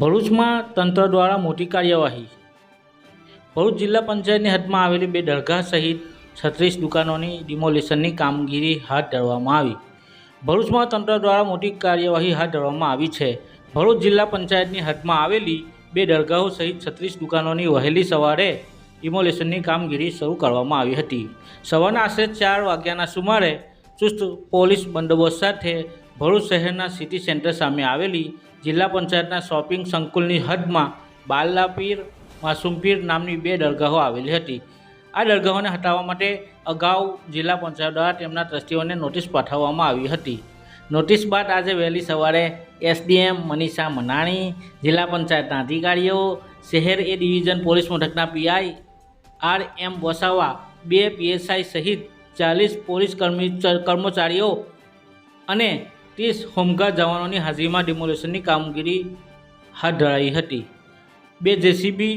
ભરૂચમાં તંત્ર દ્વારા મોટી કાર્યવાહી. ભરૂચ જિલ્લા પંચાયતની હદમાં આવેલી બે દરગાહ સહિત છત્રીસ દુકાનોની ડિમોલિશનની કામગીરી હાથ ધરવામાં આવી. ભરૂચમાં તંત્ર દ્વારા મોટી કાર્યવાહી હાથ ધરવામાં આવી છે. ભરૂચ જિલ્લા પંચાયતની હદમાં આવેલી બે દરગાહો સહિત છત્રીસ દુકાનોની વહેલી સવારે ડિમોલિશનની કામગીરી શરૂ કરવામાં આવી હતી. સવારના આશરે ચાર વાગ્યાના સુમારે ચુસ્ત પોલીસ બંદોબસ્ત સાથે ભરૂચ શહેરના સિટી સેન્ટર સામે આવેલી જિલ્લા પંચાયતના શોપિંગ સંકુલની હદમાં બાલ્લા માસુમપીર નામની બે દરગાહો આવેલી હતી. આ દરગાહોને હટાવવા માટે અગાઉ જિલ્લા પંચાયત દ્વારા તેમના ટ્રસ્ટીઓને નોટિસ પાઠવવામાં આવી હતી. નોટિસ બાદ આજે વહેલી સવારે એસડીએમ મનીષા મનાણી, જિલ્લા પંચાયતના અધિકારીઓ, શહેર એ ડિવિઝન પોલીસ મથકના પીઆઈ આર એમ વસાવા, બે પીએસઆઈ સહિત ચાલીસ પોલીસ કર્મી, કર્મચારીઓ અને ત્રીસ હોમગાર્ડ જવાનોની હાજરીમાં ડિમોલેશનની કામગીરી હાથ ધરાઈ હતી. બે જેસીબી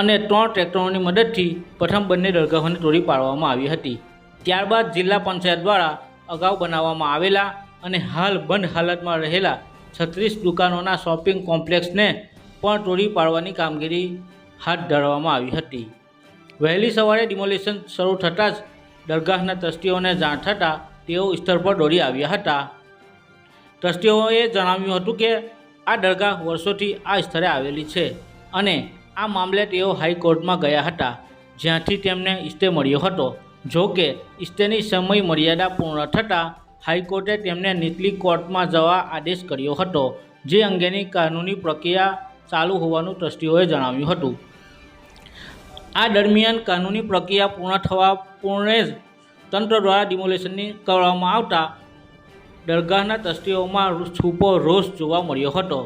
અને ત્રણ ટ્રેક્ટરોની મદદથી પ્રથમ બંને દરગાહોને તોડી પાડવામાં આવી હતી. ત્યારબાદ જિલ્લા પંચાયત દ્વારા અગાઉ બનાવવામાં આવેલા અને હાલ બંધ હાલતમાં રહેલા છત્રીસ દુકાનોના શોપિંગ કોમ્પ્લેક્સને પણ તોડી પાડવાની કામગીરી હાથ ધરવામાં આવી હતી. વહેલી સવારે ડિમોલિશન શરૂ થતાં જ દરગાહના ટ્રસ્ટીઓને જાણ થતાં તેઓ સ્થળ પર દોડી આવ્યા હતા. ટ્રસ્ટીઓએ જણાવ્યું હતું કે આ દરગાહ વર્ષોથી આ સ્થળે આવેલી છે અને આ મામલે તેઓ હાઈકોર્ટમાં ગયા હતા, જ્યાંથી તેમને ઇસ્તે મળ્યો હતો. જો કે ઇસ્તેની સમય મર્યાદા પૂર્ણ થતાં હાઈકોર્ટે તેમને નીચલી કોર્ટમાં જવા આદેશ કર્યો હતો, જે અંગેની કાનૂની પ્રક્રિયા ચાલુ હોવાનું ટ્રસ્ટીઓએ જણાવ્યું હતું. આ દરમિયાન કાનૂની પ્રક્રિયા પૂર્ણ થવા પૂર્ણે જ તંત્ર દ્વારા ડિમોલેશનની કરવામાં આવતા દરગાહના ટ્રસ્ટીઓમાં છૂપો રોષ જોવા મળ્યો હતો.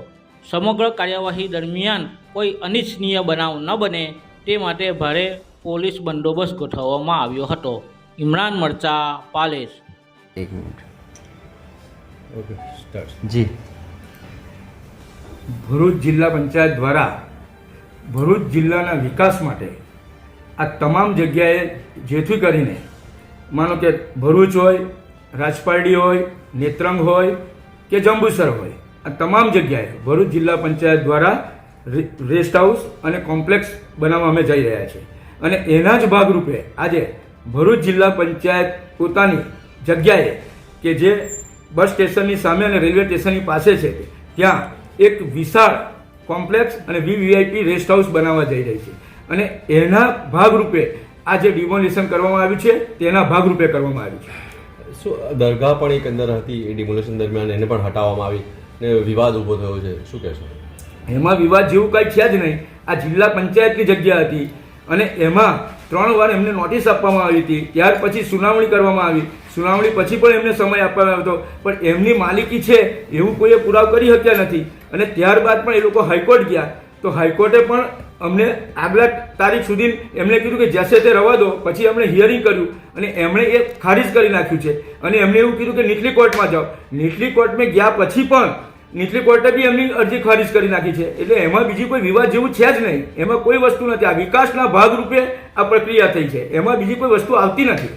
સમગ્ર કાર્યવાહી દરમિયાન કોઈ અનિચ્છનીય બનાવ ન બને તે માટે ભારે પોલીસ બંદોબસ્ત ગોઠવવામાં આવ્યો હતો. ઇમરાન મરચા પાલેસ એક મિનિટ. ઓકે સ્ટાર્ટ જી. ભરૂચ જિલ્લા પંચાયત દ્વારા ભરૂચ જિલ્લાના વિકાસ માટે આ તમામ જગ્યાએ જેથી કરીને માનો કે ભરૂચ હોય રાજપારડી હોય, નેત્રંગ હોય કે જંબુસર હોય. આ તમામ જગ્યાએ ભરૂચ જિલ્લા પંચાયત દ્વારા રેસ્ટ હાઉસ અને કોમ્પ્લેક્સ બનાવવા અમે જઈ રહ્યા છીએ. અને એના જ ભાગરૂપે આજે ભરૂચ જિલ્લા પંચાયત પોતાની જગ્યાએ કે જે બસ સ્ટેશનની સામે અને રેલવે સ્ટેશનની પાસે છે, ત્યાં એક વિશાળ કોમ્પ્લેક્સ અને વીવીઆઈપી રેસ્ટ હાઉસ બનાવવા જઈ રહી છે. અને એના ભાગરૂપે આ જે ડિમોલિશન કરવામાં આવ્યું છે, તેના ભાગરૂપે કરવામાં આવ્યું છે. શું, દરગાહ પણ એક અંદર હતી, એ ડિમોલેશન દરમિયાન એને પણ હટાવવામાં આવી ને વિવાદ ઊભો થયો છે. શું કહેશો? એમાં વિવાદ જેવું કાંઈ છે જ નહીં. આ જિલ્લા પંચાયતની જગ્યા હતી અને એમાં ત્રણ વાર એમને નોટિસ આપવામાં આવી હતી. ત્યાર પછી સુનાવણી કરવામાં આવી. સુનાવણી પછી પણ એમને સમય આપવામાં આવ્યો પણ એમની માલિકી છે, એવું કોઈએ પુરાવ કરી શક્યા નથી. અને ત્યારબાદ પણ એ લોકો હાઈકોર્ટ ગયા. તો હાઈકોર્ટે પણ અમને આગલા તારીખ સુધી એમણે કીધું કે જશે તે રવા દો. પછી એમણે હિયરિંગ કર્યું અને એમણે એ ખારિજ કરી નાખ્યું છે. અને એમણે એવું કીધું કે નીચલી કોર્ટમાં જાઓ. નીચલી કોર્ટમાં ગયા પછી પણ નીચલી કોર્ટે બી એમની અરજી ખારિજ કરી નાખી છે. એટલે એમાં બીજી કોઈ વિવાદ જેવું છે જ નહીં. એમાં કોઈ વસ્તુ નથી. આ વિકાસના ભાગરૂપે આ પ્રક્રિયા થઈ છે. એમાં બીજી કોઈ વસ્તુ આવતી નથી.